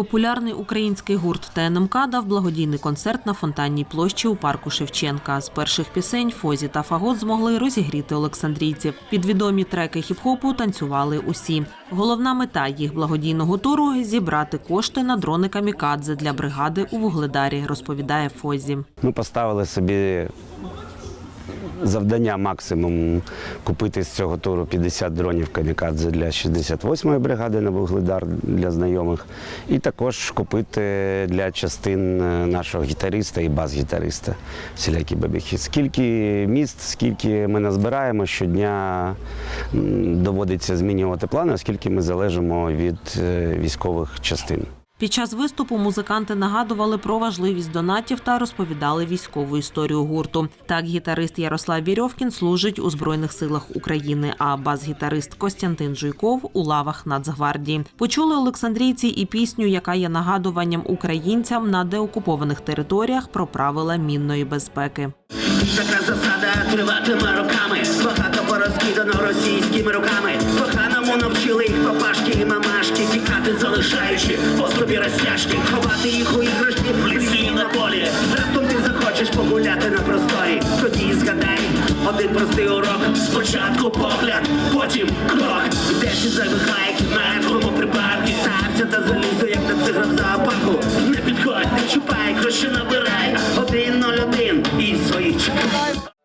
Популярний український гурт ТНМК дав благодійний концерт на фонтанній площі у парку Шевченка. З перших пісень Фозі та Фагот змогли розігріти олександрійців. Під відомі треки хіп-хопу танцювали усі. Головна мета їх благодійного туру зібрати кошти на дрони камікадзе для бригади у Вугледарі, розповідає Фозі. Ми поставили собі завдання максимум купити з цього туру 50 дронів камікадзе для 68-ї бригади на Вугледар для знайомих, і також купити для частин е, нашого гітариста і бас-гітариста всілякі бабіхи. Скільки міст, скільки ми назбираємо, щодня доводиться змінювати плани, оскільки ми залежимо від е, військових частин. Під час виступу музиканти нагадували про важливість донатів та розповідали військову історію гурту. Так, гітарист Ярослав Вірьовкін служить у збройних силах України, а бас-гітарист Костянтин Жуйков у лавах Нацгвардії. Почули олександрійці і пісню, яка є нагадуванням українцям на деокупованих територіях про правила мінної безпеки. Така засада триватиме роками, багато порозкидано російськими руками. Коханому навчили їх папашки і мамашки, тікати залишаючи по собі розтяжки, ховати їх у іграшки в лісі на полі. Раптом ти захочеш погуляти на просторі. Тоді згадай один простий урок. Спочатку погляд, потім крок. Десять зайвих лайків на твоєму припадку. Стався та залізо, як на цигра в зоопарку. Не підходь, не чупай, краще набирай.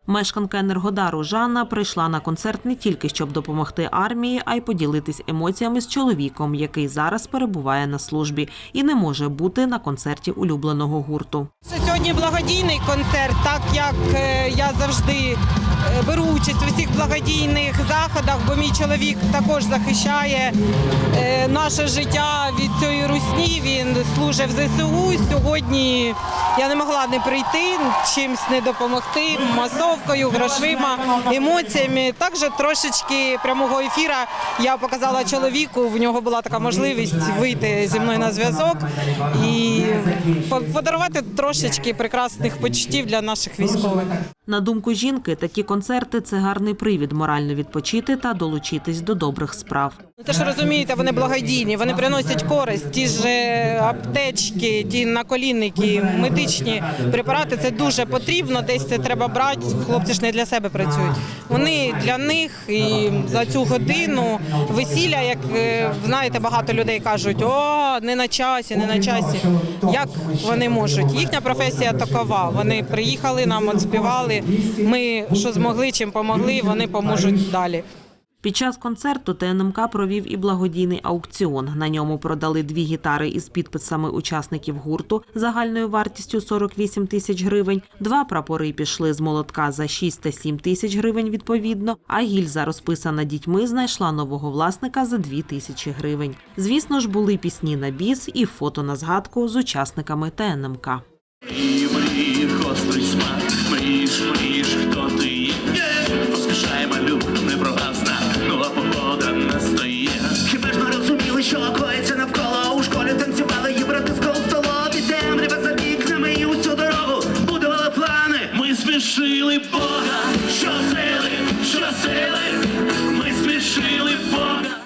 Мешканка Енергодару Жанна прийшла на концерт не тільки щоб допомогти армії, а й поділитись емоціями з чоловіком, який зараз перебуває на службі і не може бути на концерті улюбленого гурту. Сьогодні благодійний концерт, так як е, я завжди беру участь у всіх благодійних заходах, бо мій чоловік також захищає е, наше життя від цієї русні. Він служить в ЗСУ. Сьогодні я не могла не прийти, чимсь не допомогти, масовкою, грошима, емоціями. Також трошечки прямого ефіра я показала чоловіку. В нього була така можливість вийти зі мною на зв'язок і подарувати трошечки прекрасних почуттів для наших військових. На думку жінки, такі концерти це гарний привід морально відпочити та долучитись до добрих справ. Те ж розумієте, вони благодійні, вони приносять користь. Ті ж е, аптечки, ті наколінники, медичні препарати це дуже потрібно. Десь це треба брати. Хлопці ж не для себе працюють. Вони для них і за цю годину весілля, як е, знаєте, багато людей кажуть, о, не на часі, не на часі. Як вони можуть? Їхня професія такова. Вони приїхали, нам співали. Ми що змогли, чим помогли, вони поможуть далі. Під час концерту ТНМК провів і благодійний аукціон. На ньому продали дві гітари із підписами учасників гурту загальною вартістю 48 тисяч гривень. Два прапори пішли з молотка за 6 та 7 тисяч гривень відповідно. А гільза розписана дітьми знайшла нового власника за 2 тисячі гривень. Звісно ж, були пісні на біс і фото на згадку з учасниками ТНМК. І мені Служили Бога, що сили, що сили.